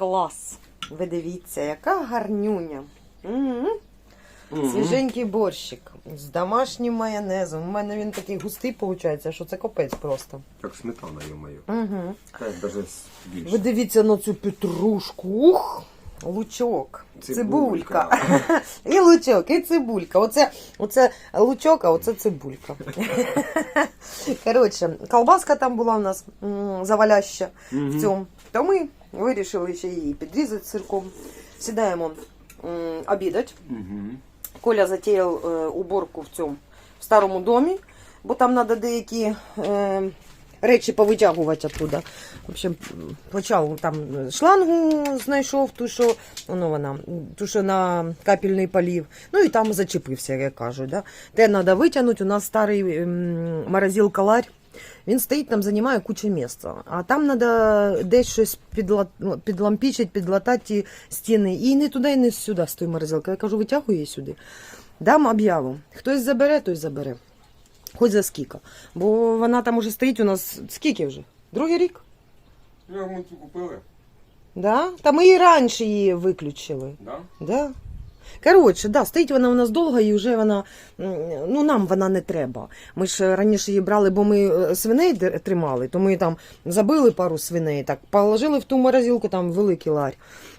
Клас. Ви дивіться, яка гарнюня. М. Свіженький борщик з домашнім майонезом. У мене він такий густий, виходить, що це копець просто. Як сметана, ё-моё. Угу. Більше. Ви дивіться на цю петрушку. Ух! Лучок, цибулька. Цибулька. І лучок, і цибулька. Оце, оце лучок, а оце цибулька. Коротше, колбаска там була у нас заваляща Мгм. в цьому. То ми вирішили ще її підрізати сирком. Сідаємо обідати. Мгм. Коля затіяв е, уборку в цьому в старому домі, бо там треба деякі е, речі повитягувати оттуда. В общем, почав там шлангу знайшов, ту, що, воно вона, ту, що на капельний полів. Ну і там зачепився, як кажуть. Да? Те треба витягнути. У нас старий ем, морозил каларь. Він стоїть там, займає кучу місця. А там треба десь щось підла... ну, підлампічити, підлатати стіни. І не туди, і не сюди з тої морозилки. Я кажу, витягуй її сюди. Дам об'яву. Хтось забере, той забере. Хоч за скільки. Бо вона там уже стоїть у нас скільки вже? Другий рік? Я купили. Да? Та ми і раніше її виключили. Да? Да. Коротше, да, стоїть вона у нас довго і вже вона, ну нам вона не треба. Ми ж раніше її брали, бо ми е, свиней тримали, то ми там забили пару свиней, так, положили в ту морозилку, там великий ларь.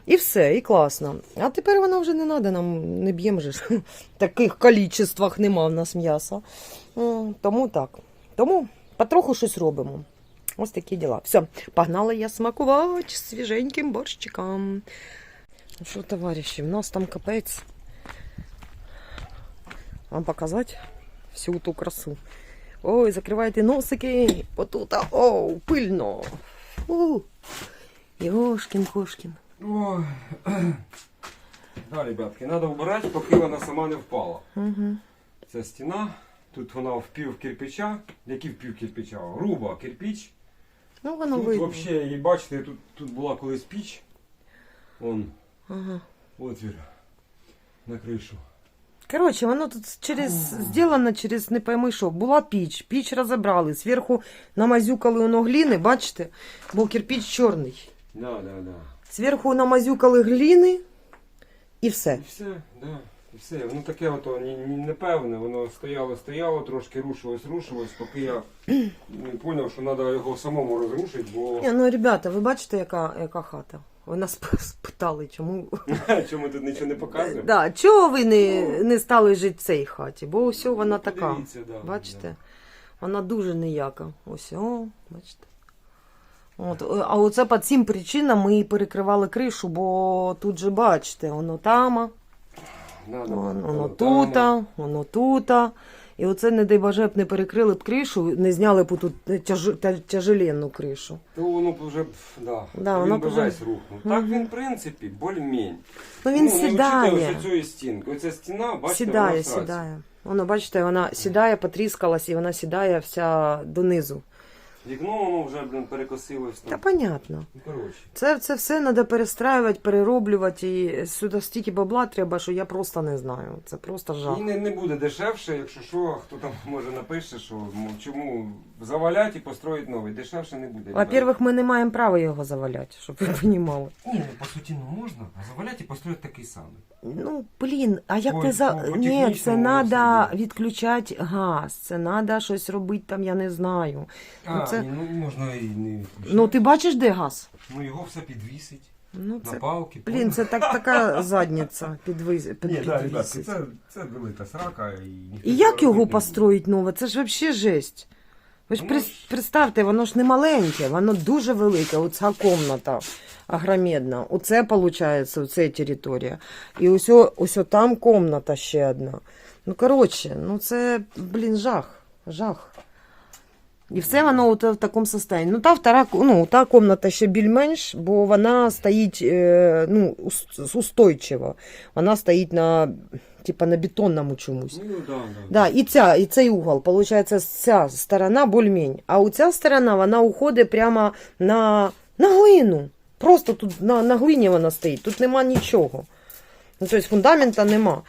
І все, і класно. А тепер вона вже не треба, нам не б'ємо же ж. Таких кількостях нема в нас м'яса. Тому так. Тому потроху щось робимо. Ось такі діла. Все, погнала я смакувати свіженьким борщиком. Ну що, товариші, в нас там капець. Вам показати всю ту красу. Ой, закривайте носики, потута, оу, пильно. Фу. Йошкін кошкін. Ой. Да, ребятки, треба вбирати, поки вона сама не впала. Угу. Це стіна. Тут вона впів кирпича. Який впів кирпича? Грубо кирпич. Ну, воно тут видно. взагалі, бачите, тут, тут була колись піч. Вон, Ага. отвір на кришу. Коротше, воно тут через зроблено через не пойми що. Була піч, піч розібрали, зверху намазюкали воно гліни, бачите, бо кирпич чорний. Да, да, да. Зверху намазюкали гліни і все. І все, да. І все. Воно таке ото ні- ні- непевне, воно стояло, стояло, трошки рушилось, рушилось, поки я не зрозумів, що треба його самому розрушити, бо Ні, ну, ребята, ви бачите, яка, яка хата? Ви нас спитали, чому. чому тут нічого не показує? Да, чого ви не, не стали жити в цій хаті? Бо ось вона така. Да, Бачите? да. Вона дуже ніяка. Ось, о, бачите. От, е, а оце по цим причинам ми перекривали кришу, бо тут же бачите, воно там, Воно, воно там. тут, воно тут. І оце, не дай боже, б не перекрили б кришу, не зняли б тут тяж, тя- тяжеленну кришу. То воно б вже б, да, Да, він воно би б вже- весь рухнув. Так він, в принципі, більш-мень. Ну він не сідає. ось цієї стінки. Оця стіна, бачите, сідає, вона сідає. Воно, бачите, вона сідає, потріскалась, і вона сідає вся донизу. Вікно воно вже, блін, перекосилось. Та понятно. Ну, коротше. Це, це все треба перестраювати, перероблювати. І сюди стільки бабла треба, що я просто не знаю. Це просто жах. І не, не буде дешевше, якщо що, хто там може напише, що чому завалять і построїть новий. Дешевше не буде. Во-первых, ми не маємо права його заваляти, щоб ви розуміли. Ні, ну по суті ну можна, а завалять і построїть такий самий. Ну, блін, а як Ой, ти за. по Ні, це технічному треба відключати газ, це треба щось робити там, я не знаю. А, Ну, це- ну можна і не. Ну, ти бачиш, де газ? Ну його все підвісить Ну, на палки. Блін, це так, така задниця підвіз... під, Ні, да, ребятки, підвісить. це, це велика срака і ніхто І як його не построїть нове? Це ж взагалі жесть. Ви ж Воно при- ж- представте, воно ж не маленьке, воно дуже велике. Оця комната агромедна. Оце виходить, оце територія. І ось, о- ось о там комната ще одна. Ну, коротше, ну це, блін, жах. Жах. І все воно от в такому стані. Ну, та втора, ну, та комната ще більш-менш, бо вона стоїть е, ну, устойчиво. Вона стоїть на, типа, на бетонному чомусь. Ну, да, да. Да, і, ця, і цей угол, получается, ця сторона більш-менш. А у ця сторона, вона уходить прямо на, на глину. Просто тут на, на глині вона стоїть, тут нема нічого. Ну, тобто фундамента нема.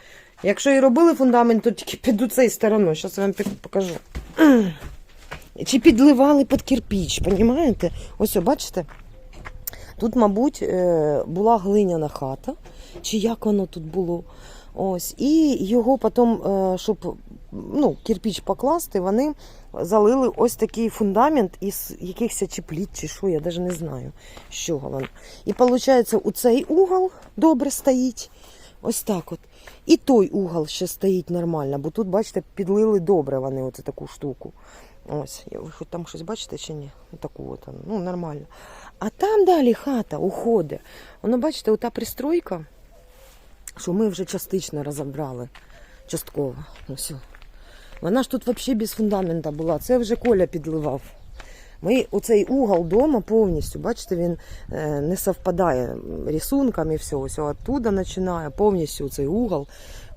Якщо і робили фундамент, то тільки під цією стороною. Зараз я вам покажу. Чи підливали під кирпіч, розумієте? Ось, бачите? Тут, мабуть, е, була глиняна хата, чи як воно тут було. Ось. І його потім, е, щоб ну, кирпіч покласти, вони залили ось такий фундамент із якихось чепліт чи що, я навіть не знаю, з чого воно. І виходить, у цей угол добре стоїть. Ось так от. І той угол ще стоїть нормально, бо тут, бачите, підлили добре вони оце таку штуку. Ось, ви хоч там щось бачите чи ні? Таку от, ну, нормально. А там далі хата уходить. Воно, бачите, ота пристройка, що ми вже частично розібрали. Частково. Ось. Вона ж тут взагалі без фундамента була. Це вже Коля підливав. Ми оцей угол дома повністю, бачите, він е, не совпадає рисунками, все. Ось оттуда починає повністю цей угол.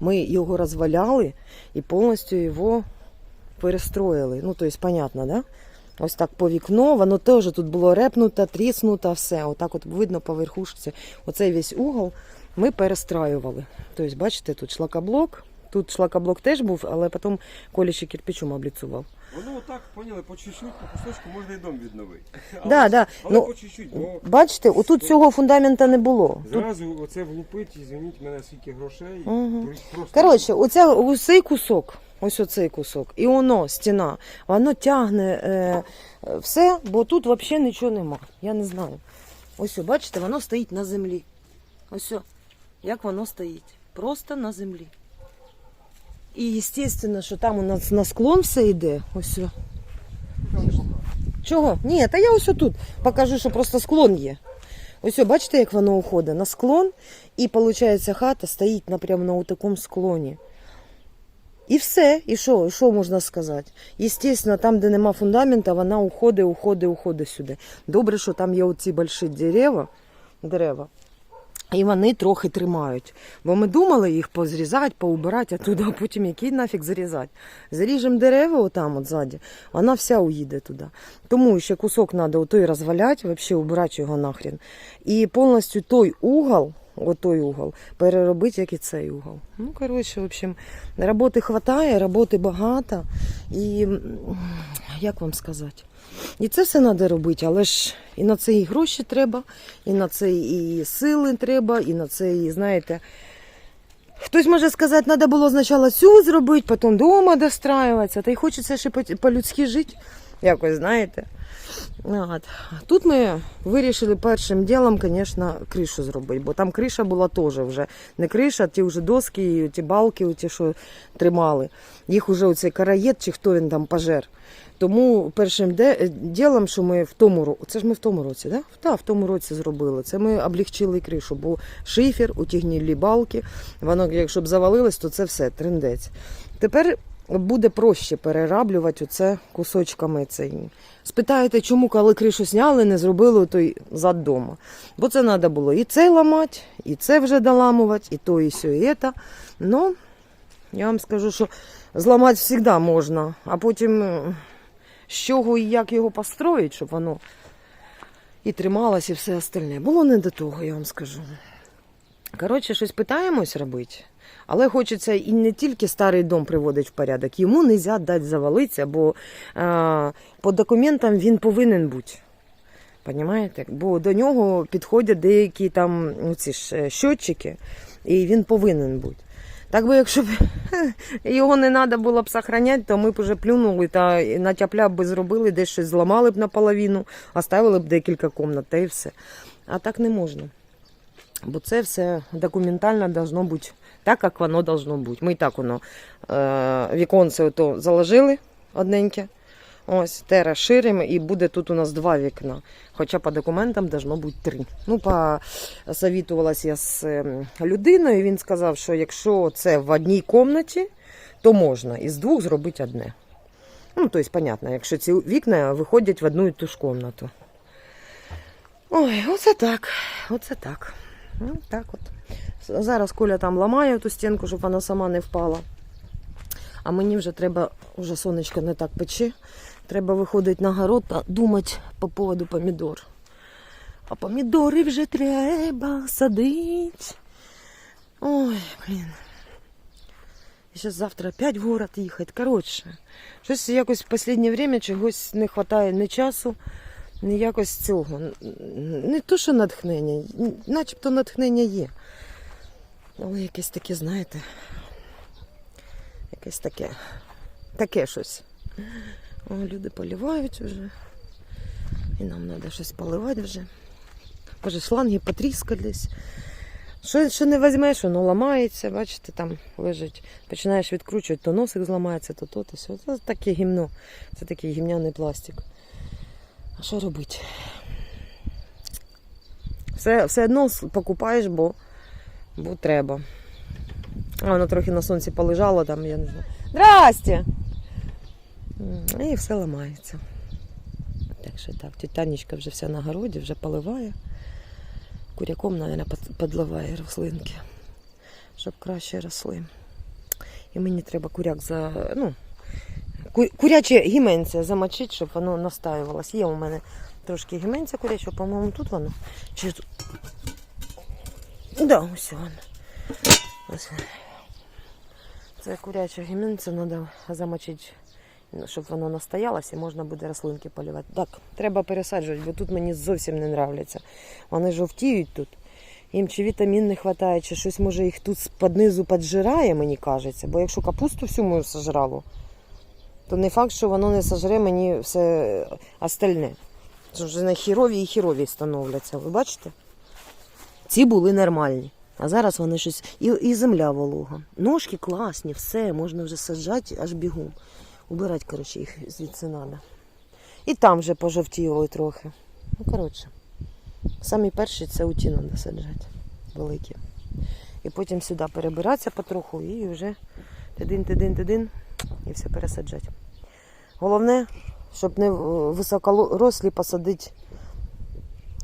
Ми його розваляли і повністю його перестроїли. Ну, тобто, понятно, да? Ось так по вікно, воно теж тут було репнуто, тріснуто, все. Отак от видно по верхушці. Оцей весь угол ми перестраювали. Тобто, бачите, тут шлакоблок. Тут шлакоблок теж був, але потім Коля ще кирпичом обліцував. Воно отак, поняли, по чуть-чуть, по кусочку можна і дом відновити. Да, да. Але Ну, по чуть-чуть, бо Бачите, отут цього фундамента не було. Тут зразу оце влупить, звініть мене скільки грошей. При- Просто Коротше, оця, оцей кусок, ось оцей кусок, і воно, стіна, воно тягне е, все, бо тут взагалі нічого нема. Я не знаю. Ось, бачите, воно стоїть на землі. Ось, як воно стоїть. Просто на землі. І, звісно, що там у нас на склон все йде. Ось. Чого? Ні, та я ось тут покажу, що просто склон є. Ось, бачите, як воно уходить на склон, і виходить, хата стоїть напрямо на такому склоні. І все. І що, що можна сказати? Естественно, там, де нема фундамента, вона уходить, уходить, уходить сюди. Добре, що там є оці больші дерева, дерева. І вони трохи тримають. Бо ми думали їх позрізати, поубирати, а туди, потім який нафіг зарізати. Заріжемо дерева отам от ззаді, вона вся уїде туди. Тому ще кусок треба отой розваляти, взагалі убирати його нахрен. І повністю той угол, отой угол, переробити, як і цей угол. Ну, коротше, в общем, роботи вистачає, роботи багато. І як вам сказати? І це все треба робити, але ж і на це і гроші треба, і на це і сили треба, і на це, і знаєте. Хтось може сказати, треба було спочатку цю зробити, потім вдома достраюватися. Та й хочеться ще по- по-людськи жити, якось, знаєте. От. Тут ми вирішили першим ділом, звісно, кришу зробити, бо там криша була теж вже не криша, ті вже доски, ті балки, ті, що тримали. Їх вже оцей караєт, чи хто він там пожер. Тому першим ділом, що ми в тому році, це ж ми в тому році, да? Так, в тому році зробили. Це ми облегчили кришу, бо шифер, оті гнілі балки, воно, якщо б завалилось, то це все, трендець. Тепер буде проще перераблювати оце кусочками цей. Спитаєте, чому, коли кришу зняли, не зробили той зад дома. Бо це треба було і це ламати, і це вже доламувати, і то, і сьо, і це. Ну, я вам скажу, що зламати завжди можна, а потім е, з чого і як його построїть, щоб воно і трималось, і все остальне. Було не до того, я вам скажу. Коротше, щось питаємось робити. Але хочеться і не тільки старий дом приводити в порядок, йому не можна дати завалитися, бо а, по документам він повинен бути. Понімаєте? Бо до нього підходять деякі там ну, ці ж е, щотчики, і він повинен бути. Так би, якщо б його не треба було б сохраняти, то ми б вже плюнули та на тяпля би зробили, десь щось зламали б наполовину, оставили б декілька кімнат, та і все. А так не можна. Бо це все документально должно бути так, як воно должно бути. Ми і так воно е, віконце ото заложили одненьке. Ось, те розширимо, і буде тут у нас два вікна. Хоча по документам должно бути три. Ну, посовітувалася я з ем, людиною, він сказав, що якщо це в одній кімнаті, то можна із двох зробити одне. Ну, тобто, понятно, якщо ці вікна виходять в одну і ту ж кімнату. Ой, оце так. Оце так. Ну, так от. Зараз Коля там ламає ту стінку, щоб вона сама не впала. А мені вже треба, вже сонечко не так пече. Треба виходити на город та думати по поводу помідор. А помідори вже треба садити. Ой, блін. І зараз завтра опять в город їхати. Коротше, щось якось в останнє время чогось не вистачає ні часу, ніякось цього. Не то, що натхнення, начебто натхнення є. Але якесь таке, знаєте, якесь таке, таке щось. О, люди поливають вже. І нам треба щось поливати вже. Боже, шланги потріскались. Що, що не візьмеш, воно ламається, бачите, там лежить. Починаєш відкручувати, то носик зламається, то то, то все. Це таке гімно. Це такий гімняний пластик. А що робити? Все, все одно покупаєш, бо, бо треба. А воно трохи на сонці полежало, там, я не знаю. Здрасте! І все ламається. Так що так, тітанечка вже вся на городі, вже поливає. Куряком, мабуть, підливає рослинки, щоб краще росли. І мені треба куряк за. ну, куряче гіменця замочити, щоб воно настаювалось. Є у мене трошки гіменця курячого, по-моєму, тут воно. Чи тут? Да, ось воно. Це куряче гіменця треба замочити, ну, щоб воно настоялось і можна буде рослинки полювати. Так, треба пересаджувати, бо тут мені зовсім не нравляться. Вони жовтіють тут. Їм чи вітамін не вистачає, чи щось може їх тут з-під піджирає, мені кажеться. Бо якщо капусту всю мою сожрало, то не факт, що воно не сожре мені все остальне. Це вже на хірові і хірові становляться. Ви бачите? Ці були нормальні. А зараз вони щось. І, і земля волога. Ножки класні, все, можна вже саджати аж бігом. Убирати, коротше, їх звідси треба. І там вже пожовтіло трохи. Ну, коротше. Самі перші це уті треба саджати. Великі. І потім сюди перебиратися потроху і вже тидин, тидин, тидин і все пересаджати. Головне, щоб не високорослі посадити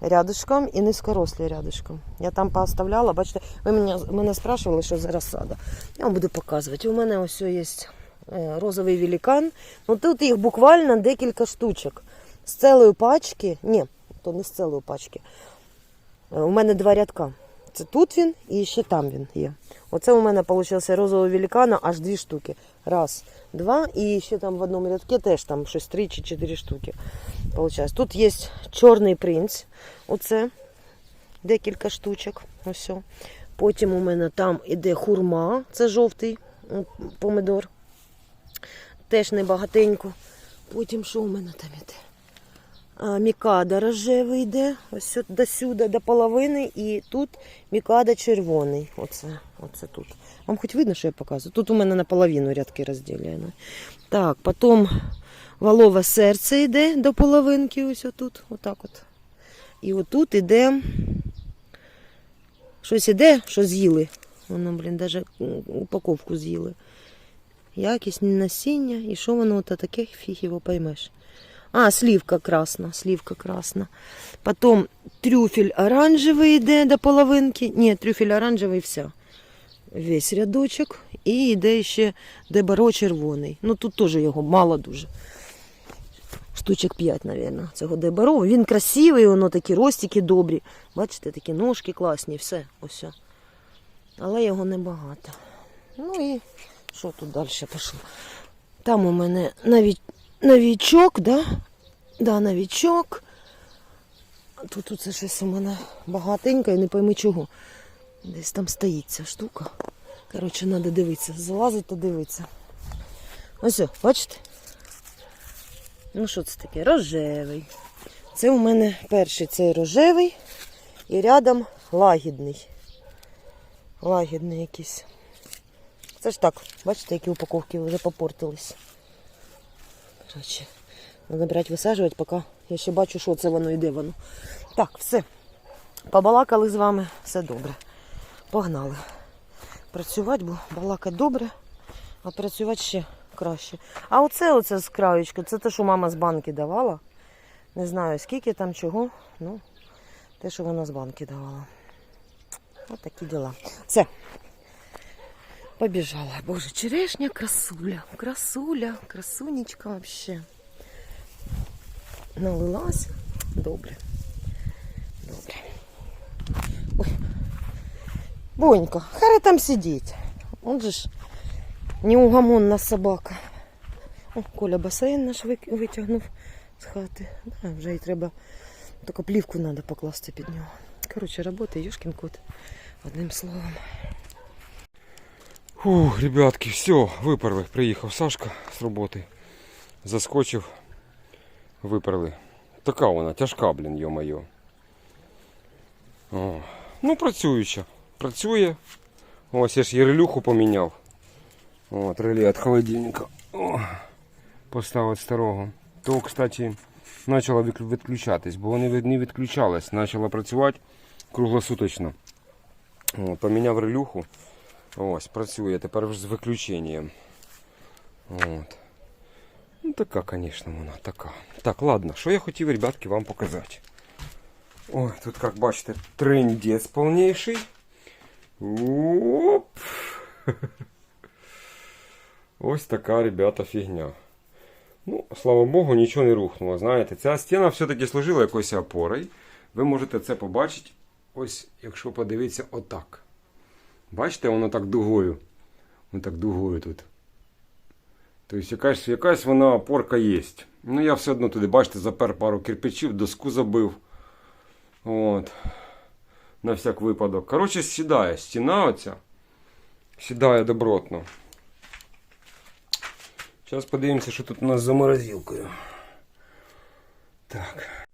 рядышком і низькорослі рядышком. Я там пооставляла, бачите, ви мене, мене спрашували, що за розсада. Я вам буду показувати. У мене ось є е, розовий великан. Ну тут їх буквально декілька штучок. З цілої пачки, ні, то не з цілої пачки. Е, У мене два рядка. Це тут він і ще там він є. Оце у мене вийшло розового великана аж дві штуки. Раз, два, і ще там в одному рядку теж там щось три чи чотири штуки. Получається. Тут є чорний принц. Оце декілька штучок. Ось. Потім у мене там іде хурма, це жовтий помидор. Теж небагатенько. Потім що у мене там іде? Мікада рожевий йде, ось до сюди, до половини, і тут мікада червоний. Оце, оце тут. Вам хоч видно, що я показую? Тут у мене наполовину рядки розділені. Так, потім валове серце йде до половинки, ось отут, отак от. І отут іде щось іде, що з'їли. Воно, блін, навіть упаковку з'їли. Якісне насіння, і що воно таке, фіг його поймеш. А, сливка красна, сливка красна. Потом трюфель оранжевий йде до половинки. Ні, трюфель оранжевий вся. Весь рядочок. І йде ще дебаро червоний. Ну тут теж його мало дуже. Штучок 5, мабуть, цього дебаро. Він красивий, воно такі ростики добрі. Бачите, такі ножки класні, все. Ось. Але його небагато. Ну і що тут далі пішло? Там у мене навіть новічок, да? Да, новічок. А Тут оце щось у мене багатенько і не пойми чого. Десь там стоїть ця штука. Коротше, треба дивитися. Залазить та дивитися. Ось, бачите? Ну, що це таке? Рожевий. Це у мене перший цей рожевий і рядом лагідний. Лагідний якийсь. Це ж так, бачите, які упаковки вже попортились. Коротше, треба брати висаджувати, поки я ще бачу, що це воно йде воно. Так, все. Побалакали з вами, все добре. Погнали. Працювати, бо балакати добре, а працювати ще краще. А оце оце з краєчка, це те, що мама з банки давала. Не знаю скільки там чого, ну те, що вона з банки давала. Ось такі діла. Все. Побіжала. Боже, черешня красуля. Красуля, красунечка вообще. Налилась. Добре. Добре. Ой. Бонька, хай там сидіть. Он же ж неугомонна собака. О, Коля басейн наш ви- витягнув з хати. Да, вже й треба. Тільки плівку треба покласти під нього. Коротше, робота, юшкін кот. Одним словом. Фух, ребятки, все, виперли. Приїхав Сашка з роботи. Заскочив, виперли. Така вона, тяжка, блін, йо-моє. Ну, працююча. Працює. Ось я ж єрелюху поміняв. От, реле від холодильника. О, поставив старого. То, кстати, почала відключатись, бо вони не відключались. Почала працювати круглосуточно. О, поміняв релюху. Ось, працює тепер вже з виключенням. От. Ну, така, звісно, вона така. Так, ладно, що я хотів, ребятки, вам показати. Ой, тут, як бачите, трендець повніший. Оп! Ось така, ребята, фігня. Ну, слава Богу, нічого не рухнуло. Знаєте, ця стіна все-таки служила якоюсь опорою. Ви можете це побачити, ось, якщо подивитися отак. Бачите, воно так дугою. Воно так дугою тут. Тобто якась, якась вона опорка є. Ну я все одно туди, бачите, запер пару кирпичів, доску забив. От. На всяк випадок. Коротше, сідає стіна оця. Сідає добротно. Зараз подивимося, що тут у нас за морозилкою. Так.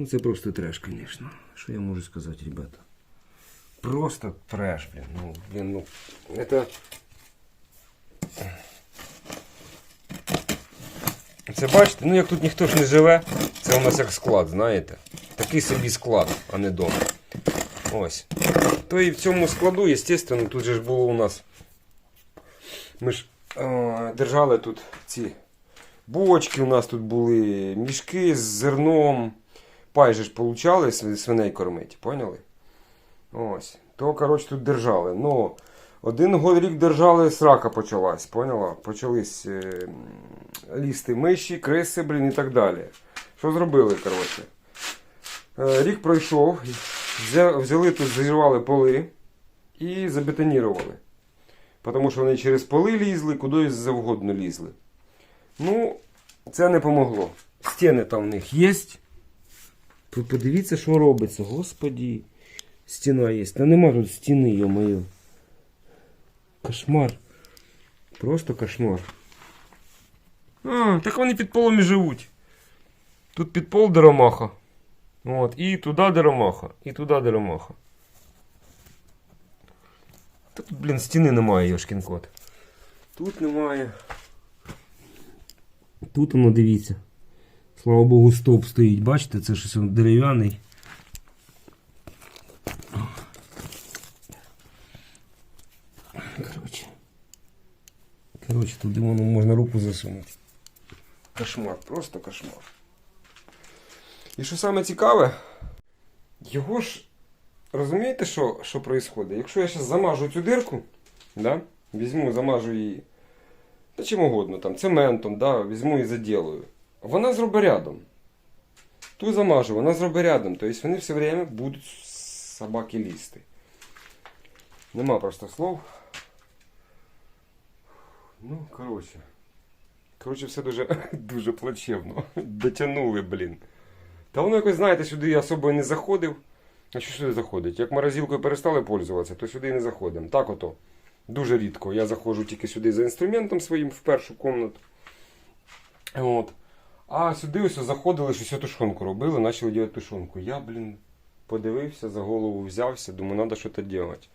Ну, це просто треш, звісно. Що я можу сказати, ребята? Просто треш, блін. Ну, блін, ну. Это... Це бачите, ну як тут ніхто ж не живе, це у нас як склад, знаєте? Такий собі склад, а не дом. Ось. То і в цьому складу, звісно, тут же ж було у нас. Ми ж е, держали тут ці бочки, у нас тут були мішки з зерном. Пай же ж получали свиней кормити, поняли? Ось. То, коротше, тут держали. Ну, один год рік держали, срака почалась, поняла? Почались е, м, лізти миші, криси, блін, і так далі. Що зробили, коротше? Е, рік пройшов, взя- взяли тут, зірвали поли і забетонірували. Тому що вони через поли лізли, кудись завгодно лізли. Ну, це не помогло. Стіни там в них є. Подивіться, що робиться, господі. Стіна є. Та нема тут стіни, йо-моє. Кошмар. Просто кошмар. А, так вони під полом і живуть. Тут під пол деромаха. От, і туди деромаха, і туди деромаха. Та тут, блін, стіни немає, Йошкін кот. Тут немає. Тут воно дивіться. Слава Богу, стоп стоїть. Бачите, це щось дерев'яний. Коротше. Коротше, туди можна руку засунути. Кошмар, просто кошмар. І що саме цікаве, його ж. Розумієте, що, що відбувається? Якщо я зараз замажу цю дирку, да? візьму, замажу її та чим угодно, там, цементом, да, візьму і заділую. Вона зробить рядом. Ту замажу, вона зробить рядом. Тобто вони все время будуть собаки лізти. Нема просто слов. Ну, коротше. Коротше, все дуже, дуже плачевно. Дотягнули, блін. Та воно якось, знаєте, сюди я особо не заходив. А що сюди заходить? Як морозилкою перестали пользуватися, то сюди не заходимо. Так ото. Дуже рідко. Я заходжу тільки сюди за інструментом своїм в першу кімнату. От. А сюди ось заходили, щось тушонку робили, почали робити тушонку. Я, блін, подивився, за голову взявся, думаю, треба щось робити.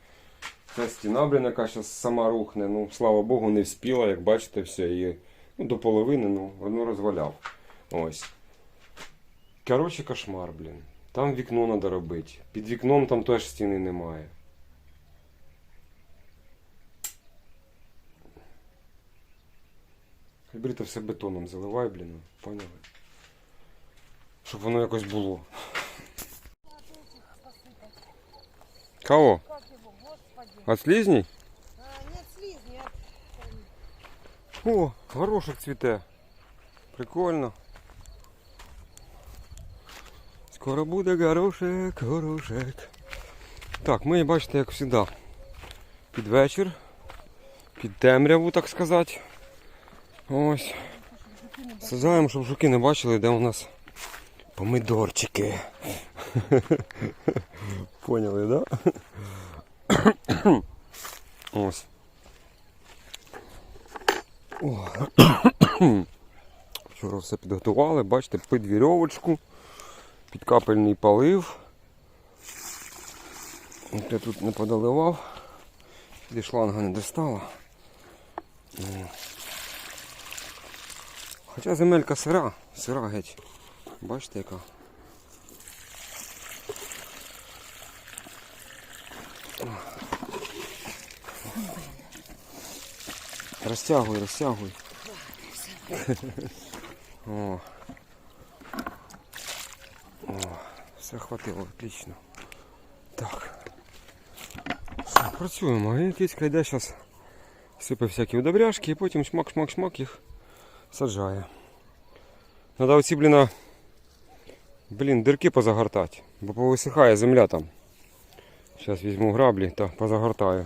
Ця стіна, блін, яка зараз сама рухне. Ну, слава Богу, не вспіла, як бачите, все. І ну, до половини ну, одну розваляв. Ось. Коротше, кошмар, блін. Там вікно треба робити. Під вікном там теж стіни немає. Хай все бетоном заливай, блін, поняли? Щоб воно якось було. Кого? От слизней? О, горошек цвіте. Прикольно. Скоро буде горошек, горошек. Так, ми, бачите, як завжди, під вечір, під темряву, так сказати. Ось. Саджаємо, щоб жуки не бачили, де у нас помидорчики. Поняли, да? Ось. Вчора все підготували, бачите, під вірьовочку, під капельний полив. От я тут не подаливав, де шланга не достала. Хоча земелька сира, сира геть. Бачите яка. Розтягуй, розтягуй. О. О, все хватило, отлично. Так. Працюємо. І йде зараз сипе всякі удобряшки і потім шмак-шмак-шмак їх саджає. Треба оці, блін, блін, дирки позагортати, бо повисихає земля там. Зараз візьму граблі та позагортаю.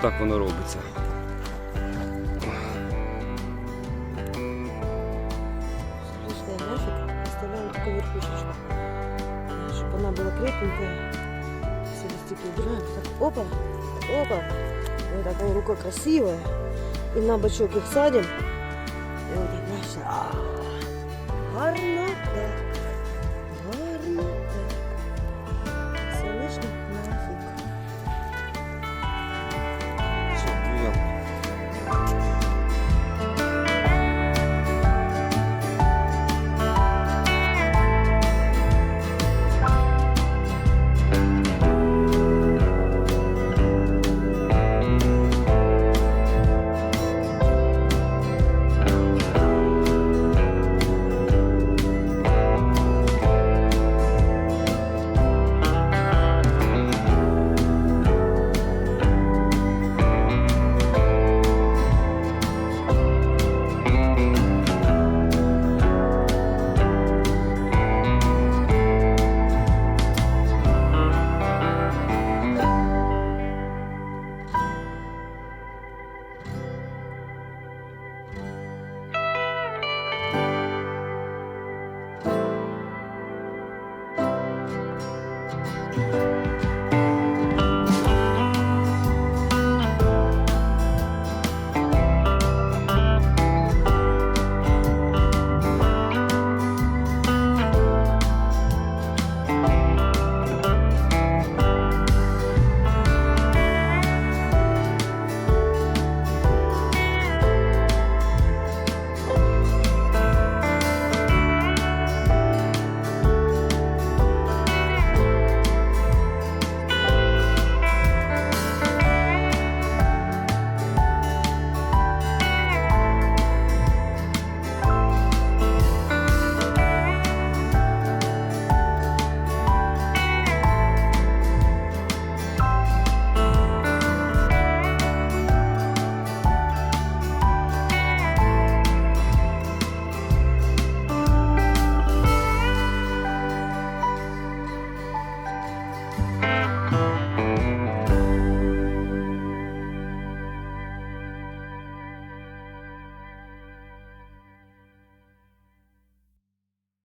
Отак воно робиться. Лишний график оставляем только верхушечку, чтобы она была крепенькая. Все листики убираем. Так, опа, опа. Вот такая рука красивая. И на бочок их садим. И вот так, бачите. А, Гарно так. Гарно так.